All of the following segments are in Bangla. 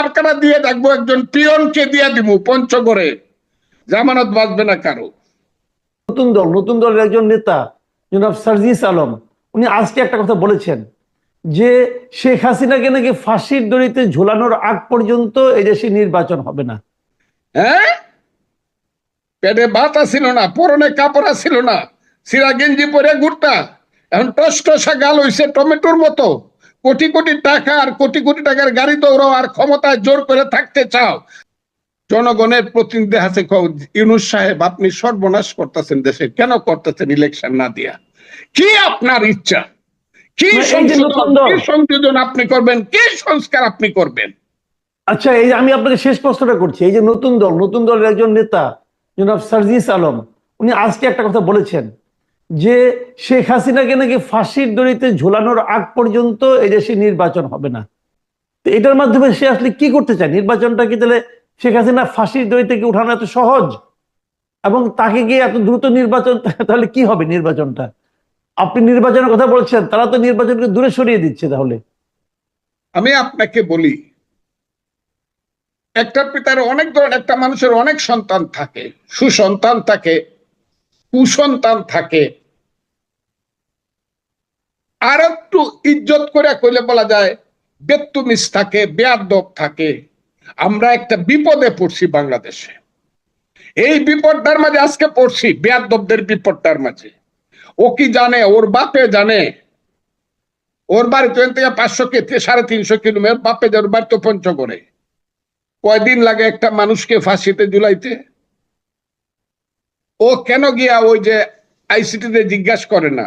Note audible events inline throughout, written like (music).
মার্কাটা দিয়ে দেখব একজন পিয়নকে দিয়ে দিব পঞ্চগড়ে। জামানত বাঁচবে না কারও। নতুন দল নতুন দলের একজন নেতা জনাব সার্জিস আলম উনি আজকে একটা কথা বলেছেন যে শেখ হাসিনাকে নাকি ফাঁসির দড়িতে ঝোলানোর আগ পর্যন্ত এই দেশে নির্বাচন হবে না। হ্যাঁ? পেটে ভাত ছিল না পরনে কাপড় ছিল না সিরা গেঞ্জি পরে ঘুরতা এখন টস টসা গাল হইছে টমেটোর মতো। কোটি কোটি টাকা আর কোটি কোটি টাকার গাড়ি দৌড়াও আর ক্ষমতায় জোর করে থাকতে চাও। জনগণের প্রতিনিধি আছে ইউনুস সাহেব আপনি সর্বনাশ করতেছেন দেশে। কেন করতেছেন ইলেকশন না দিয়া? কি আপনার ইচ্ছা? কি সংযোজন আপনি করবেন? কি সংস্কার আপনি করবেন? আচ্ছা এই যে আমি আপনাকে শেষ প্রশ্নটা করছি। এই যে নতুন দল নতুন দলের একজন নেতা জনাব সার্জিস আলম উনি আজকে একটা কথা বলেছেন। যে শেখ হাসিনাকে নাকি ফাঁসির দড়িতে ঝোলানোর আগ পর্যন্ত এই দেশে নির্বাচন হবে না। তো এটার মাধ্যমে সে আসলে কি করতে চায়? নির্বাচনটা কি তাহলে শেখ হাসিনা ফাঁসির দড়ি থেকে উঠানো এত সহজ? এবং তাকে গিয়ে এত দ্রুত নির্বাচন (laughs) তাহলে কি হবে নির্বাচনটা? আপনি নির্বাচনের কথা বলছেন, তারা তো নির্বাচনকে দূরে সরিয়ে দিচ্ছে তাহলে। আমি আপনাকে বলি, একটা পিতার অনেক ধরনের, একটা মানুষের অনেক সন্তান থাকে, সুসন্তান থাকে, কুসন্তান থাকে। আর একটু ইজ্জত করে কইলে বলা যায় বেত্তুমিস থাকে, বেয়াদব থাকে। আমরা একটা বিপদে পড়ছি বাংলাদেশে। এই বিপদটার মাঝে আজকে পড়ছি, বেয়াদবদের বিপদটার মাঝে। ও কি জানে, ওর বাপে জানে? ওর বাড়ি তো থেকে পাঁচশো কে সাড়ে তিনশো কিলোমিটার, বাপে যার বাড়ি তো পঞ্চগড়ে। কয়দিন লাগে একটা মানুষকে ফাঁসিতে জুলাইতে ও কেন গিয়া ওই যে আইসিটিতে জিজ্ঞাসা করে না?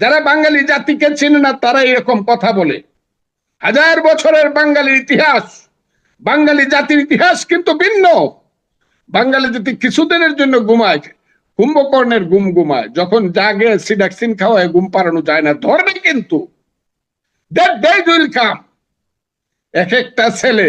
যারা বাঙালি জাতিকে চেনে না, তারা এরকম কথা বলে। হাজার বছরের বাঙালির ইতিহাস। বাঙালি জাতির ইতিহাস কিন্তু ভিন্ন। বাঙালি জাতি কিছুদিনের জন্য ঘুমায়, কুম্ভকর্ণের ঘুম ঘুমায়, যখন জাগে সিডাক্সিন খাওয়ায় ঘুম পাড়ানো যায় না, ধরবে কিন্তু। এক একটা ছেলে,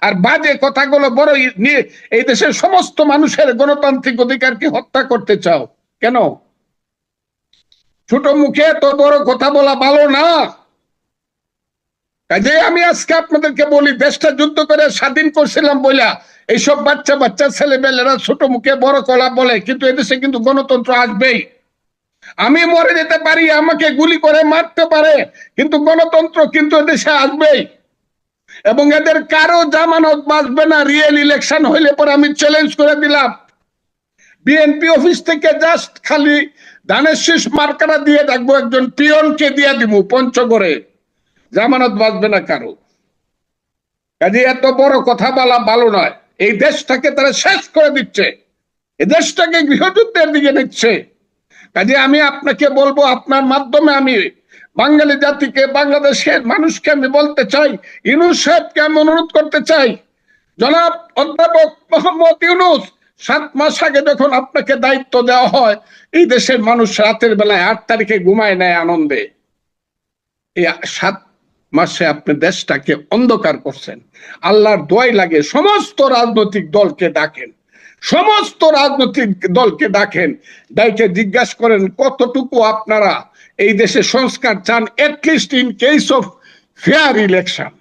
আর বাজে কথাগুলো বড় নিয়ে এই দেশের সমস্ত মানুষের গণতান্ত্রিক অধিকারকে হত্যা করতে চাও। কেন? ছোট মুখে তো বড় কথা বলা ভালো না। কাজে আমি আজকে আপনাদেরকে বলি, দেশটা যুদ্ধ করে স্বাধীন করছিলাম বইলা এইসব বাচ্চা বাচ্চা ছেলেমেয়েরা ছোট মুখে বড় কলা বলে, কিন্তু এদেশে কিন্তু গণতন্ত্র আসবেই। আমি মরে যেতে পারি, আমাকে গুলি করে মারতে পারে, কিন্তু গণতন্ত্র কিন্তু এদেশে আসবেই। এবং এদের কারও জামানত বাঁচবে না রিয়েল ইলেকশন হইলে পরে আমি চ্যালেঞ্জ করে দিলাম। বিএনপি অফিস থেকে জাস্ট খালি ধানের শীষ মার্কাটা দিয়ে দেখব একজন পিয়নকে দিয়ে দিব পঞ্চগড়ে। জামানত বাঁচবে না কারও। কাজে এত বড় কথা বলা ভালো নয়। এই দেশটাকে তারা শেষ করে দিচ্ছে। এই দেশটাকে গৃহযুদ্ধের দিকে নিচ্ছে। কাজে আমি আপনাকে বলব, আপনার মাধ্যমে আমি বাঙালি জাতিকে, বাংলাদেশের মানুষকে আমি বলতে চাই ইউনুস সাহেবকে আমি অনুরোধ করতে চাই। জনাব অধ্যাপক মোহাম্মদ ইউনুস সাত মাস আগে যখন আপনাকে দায়িত্ব দেওয়া হয়, এই দেশের মানুষ রাতের বেলায় আট তারিখে ঘুমায় নেয় আনন্দে। সাত মাসে আপনি দেশটাকে অন্ধকার করছেন। আল্লাহর দোয়াই লাগে, সমস্ত রাজনৈতিক দলকে ডাকেন। সমস্ত রাজনৈতিক দলকে ডাকেন। ডাইকে জিজ্ঞাসা করেন, কতটুকু আপনারা এই দেশে সংস্কার চান? At least in case of fair election